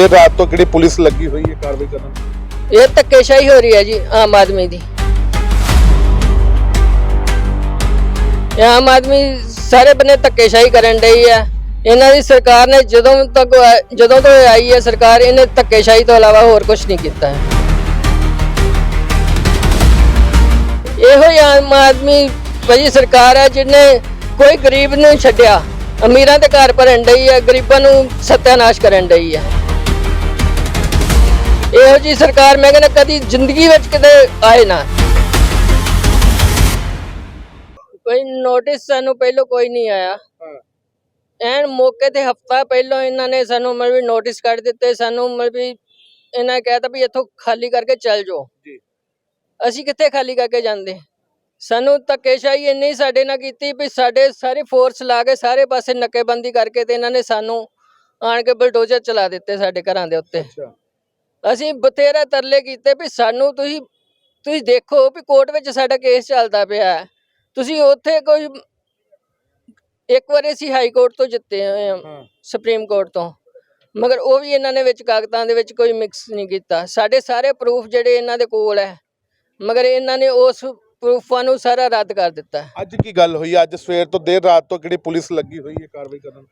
ਦੇਰ ਰਾਤ ਤੋਂ ਕਿਹੜੀ ਪੁਲਿਸ ਲੱਗੀ ਹੋਈ ਹੈ ਕਾਰਵਾਈ ਕਰਨ ਇਹ ਧੱਕੇਸ਼ਾਹੀ ਹੋ ਰਹੀ ਹੈ ਜੀ, ਆਮ ਆਦਮੀ ਦੀ। ਇਹ ਆਮ ਆਦਮੀ ਸਾਰੇ ਬੰਨੇ ਧੱਕੇਸ਼ਾਹੀ ਕਰਨ ਡਈ ਹੈ ਇਹਨਾਂ ਦੀ ਸਰਕਾਰ ਨੇ ਜਦੋਂ ਤੱਕ ਜਦੋਂ ਤੋਂ ਆਈ ਹੈ ਸਰਕਾਰ, ਇਹਨੇ ਧੱਕੇਸ਼ਾਹੀ ਤੋਂ ਇਲਾਵਾ ਹੋਰ ਕੁਝ ਨਹੀਂ ਕੀਤਾ ਹੈ। ਇਹੋ ਹੀ ਆਮ ਆਦਮੀ ਭਾਜੀ ਸਰਕਾਰ ਹੈ ਜਿਹਨੇ ਕੋਈ ਗਰੀਬ ਨੂੰ ਛੱਡਿਆ। ਅਮੀਰਾਂ ਦੇ ਘਰ ਭਰਨ ਡਈ ਹੈ, ਗਰੀਬਾਂ ਨੂੰ ਸਤਿਆਨਾਸ਼ ਕਰਨ ਡਈ ਹੈ। ਇਹੋ ਜੀ ਸਰਕਾਰ ਮੈਂ ਕਹਿੰਦਾ ਕਦੀ ਜ਼ਿੰਦਗੀ ਵਿੱਚ ਕਿਤੇ ਆਏ ਨਾ। ਕੋਈ ਨੋਟਿਸ ਸਾਨੂੰ ਪਹਿਲਾਂ ਕੋਈ ਨਹੀਂ ਆਇਆ। ਐਨ ਮੌਕੇ ਤੇ ਹਫਤਾ ਪਹਿਲਾਂ ਇਹਨਾਂ ਨੇ ਸਾਨੂੰ ਮਤਲਬ ਵੀ ਨੋਟਿਸ ਕੱਢ ਦਿੱਤੇ ਸਾਨੂੰ ਮਤਲਬ ਵੀ ਇਹਨਾਂ ਕਹਿਤਾ ਵੀ ਇੱਥੋਂ ਖਾਲੀ ਕਰਕੇ ਚੱਲ ਜਾਓ। ਜੀ। ਅਸੀਂ ਕਿੱਥੇ ਖਾਲੀ ਕਰਕੇ ਜਾਂਦੇ? ਸਾਨੂੰ ਧੱਕੇਸ਼ਾਹੀ ਇੰਨੀ ਸਾਡੇ ਨਾਲ ਕੀਤੀ ਵੀ ਸਾਡੇ ਸਾਰੇ ਫੋਰਸ ਲਾ ਕੇ ਸਾਰੇ ਪਾਸੇ ਨੱਕੇਬੰਦੀ ਕਰਕੇ ਤੇ ਇਹਨਾਂ ਨੇ ਸਾਨੂੰ ਆਣ ਕੇ ਬਲਡੋਜ਼ਰ ਚਲਾ ਦਿੱਤੇ ਸਾਡੇ ਘਰਾਂ ਦੇ ਉੱਤੇ। ਅੱਛਾ। ਅਸੀਂ ਬਤੇਰਾ ਤਰਲੇ ਕੀਤੇ ਵੀ ਸਾਨੂੰ ਤੁਸੀਂ ਤੁਸੀਂ ਦੇਖੋ ਵੀ ਕੋਰਟ ਵਿੱਚ ਸਾਡਾ ਕੇਸ ਚੱਲਦਾ ਪਿਆ ਹੈ। ਤੁਸੀਂ ਉੱਥੇ ਕੋਈ ਇੱਕ ਵਾਰ ਅਸੀਂ ਹਾਈ ਕੋਰਟ ਤੋਂ ਜਿੱਤੇ ਹੋਏ ਹਾਂ ਸੁਪਰੀਮ ਕੋਰਟ ਤੋਂ। ਮਗਰ ਉਹ ਵੀ ਇਹਨਾਂ ਨੇ ਵਿੱਚ ਕਾਗਜ਼ਾਂ ਦੇ ਵਿੱਚ ਕੋਈ ਮਿਕਸ ਨਹੀਂ ਕੀਤਾ। ਸਾਡੇ ਸਾਰੇ ਪ੍ਰੂਫ ਜਿਹੜੇ ਇਹਨਾਂ ਦੇ ਕੋਲ ਹੈ ਮਗਰ ਇਹਨਾਂ ਨੇ ਉਸ ਪ੍ਰੂਫਾਂ ਨੂੰ ਸਾਰਾ ਰੱਦ ਕਰ ਦਿੱਤਾ। ਅੱਜ ਕੀ ਗੱਲ ਹੋਈ? ਅੱਜ ਸਵੇਰ ਤੋਂ ਦੇਰ ਰਾਤ ਤੋਂ ਕਿਹੜੀ ਪੁਲਿਸ ਲੱਗੀ ਹੋਈ ਹੈ ਕਾਰਵਾਈ ਕਰਨ?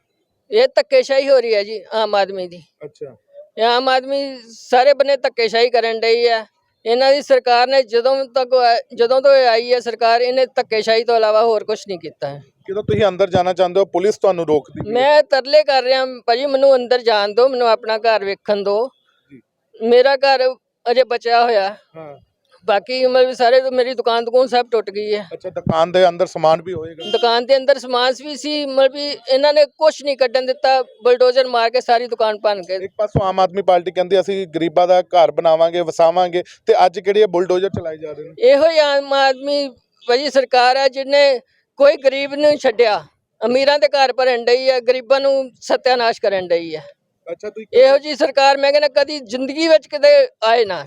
ਇਹ ਧੱਕੇਸ਼ਾਹੀ ਹੋ ਰਹੀ ਹੈ ਜੀ ਆਮ ਆਦਮੀ ਦੀ। ਅੱਛਾ। ਇਹ ਆਮ ਆਦਮੀ ਸਾਰੇ ਬੰਨੇ ਧੱਕੇਸ਼ਾਹੀ ਕਰਨ ਡਈ ਹੈ ਇਹਨਾਂ ਦੀ ਸਰਕਾਰ ਨੇ ਜਦੋਂ ਤੱਕ ਆ- ਜਦੋਂ ਤੋਂ ਇਹ ਆਈ ਹੈ ਸਰਕਾਰ ਇਹਨੇ ਧੱਕੇਸ਼ਾਹੀ ਤੋਂ ਇਲਾਵਾ ਹੋਰ ਕੁਝ ਨਹੀਂ ਕੀਤਾ। ਹੈ ਜਦੋਂ ਤੁਸੀਂ ਅੰਦਰ ਜਾਣਾ ਚਾਹੁੰਦੇ ਹੋ ਪੁਲਿਸ ਤੁਹਾਨੂੰ ਰੋਕਦੀ ਮੈਂ ਤਰਲੇ ਕਰ ਰਿਹਾ ਭਾਜੀ ਮੈਨੂੰ ਅੰਦਰ ਜਾਣ ਦਿਓ ਮੈਨੂੰ ਆਪਣਾ ਘਰ ਵੇਖਣ ਦਿਓ। ਮੇਰਾ ਘਰ ਅਜੇ ਬਚਿਆ ਹੋਇਆ। ਹਾਂ। ਬਾਕੀ ਮਤਲਬ ਸਾਰੇ ਮੇਰੀ ਦੁਕਾਨ ਦੁਕਾਨ ਸਭ ਟੁੱਟ ਗਈ ਹੈ। ਅੱਛਾ ਦੁਕਾਨ ਦੇ ਅੰਦਰ ਸਮਾਨ ਵੀ ਹੋਏਗਾ। ਦੁਕਾਨ ਦੇ ਅੰਦਰ ਸਮਾਨ ਵੀ ਸੀ ਮਤਲਬ ਵੀ ਇਹਨਾਂ ਨੇ ਕੁਝ ਨਹੀਂ ਕੱਢਣ ਦਿੱਤਾ ਬਲਡੋਜ਼ਰ ਮਾਰ ਕੇ ਸਾਰੀ ਦੁਕਾਨ ਭੰਨ ਕੇ। ਇੱਕ ਪਾਸੋਂ ਆਮ ਆਦਮੀ ਪਾਰਟੀ ਕਹਿੰਦੀ ਅਸੀਂ ਗਰੀਬਾਂ ਦਾ ਘਰ ਬਣਾਵਾਂਗੇ ਵਸਾਵਾਂਗੇ ਤੇ ਅੱਜ ਕਿਹੜੀ ਬੁਲਡੋਜ਼ਰ ਚਲਾਏ ਜਾ ਰਹੇ ਨੇ? ਇਹੋ ਹੀ ਆਮ ਆਦਮੀ ਭਾਜੀ ਸਰਕਾਰ ਹੈ ਜਿਹਨੇ ਕੋਈ ਗਰੀਬ ਨੂੰ ਛੱਡਿਆ। ਅਮੀਰਾਂ ਦੇ ਘਰ ਭਰਨ ਡਈ ਹੈ ਗਰੀਬਾਂ ਨੂੰ ਸੱਤਿਆਨਾਸ਼ ਕਰਨ ਡਈ ਹੈ ਅੱਛਾ ਤੁਸੀਂ ਇਹੋ ਜੀ ਸਰਕਾਰ ਮੈਂ ਕਹਿੰਦਾ ਕਦੀ ਜ਼ਿੰਦਗੀ ਵਿੱਚ ਕਿਤੇ ਆਏ ਨਾ।